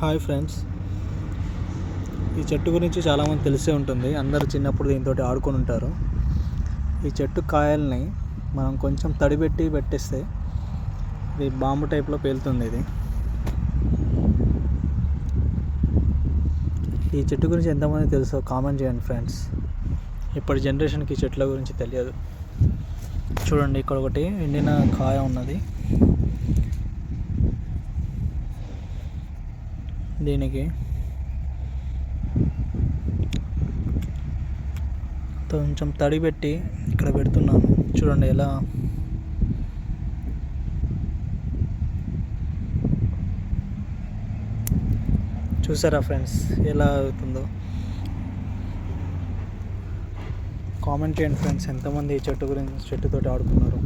Hi friends. ఈ చెట్టు గురించి చాలామంది తెలిసే ఉంటుంది. అందరూ చిన్నప్పుడు దీంతో ఆడుకొని ఉంటారు. ఈ చెట్టు కాయల్ని మనం కొంచెం తడిపెట్టి పెట్టేస్తే ఇది బాంబు టైప్లో పేలుతుంది ఇది. ఈ చెట్టు గురించి ఎంతమంది తెలుసో కామెంట్ చేయండి ఫ్రెండ్స్. ఇప్పటి జనరేషన్కి ఈ చెట్ల గురించి తెలియదు. చూడండి ఇక్కడ ఒకటి ఎండిన కాయ ఉన్నది. దీనికి. కొంచెం తడి పెట్టి ఇక్కడ పెడుతున్నాను. చూడండి ఎలా చూసారా ఫ్రెండ్స్? ఎలా అవుతుందో. కామెంట్ చేయండి ఫ్రెండ్స్ ఎంతమంది ఈ చెట్టు గురించి చెట్టుతోటి ఆడుకున్నారు?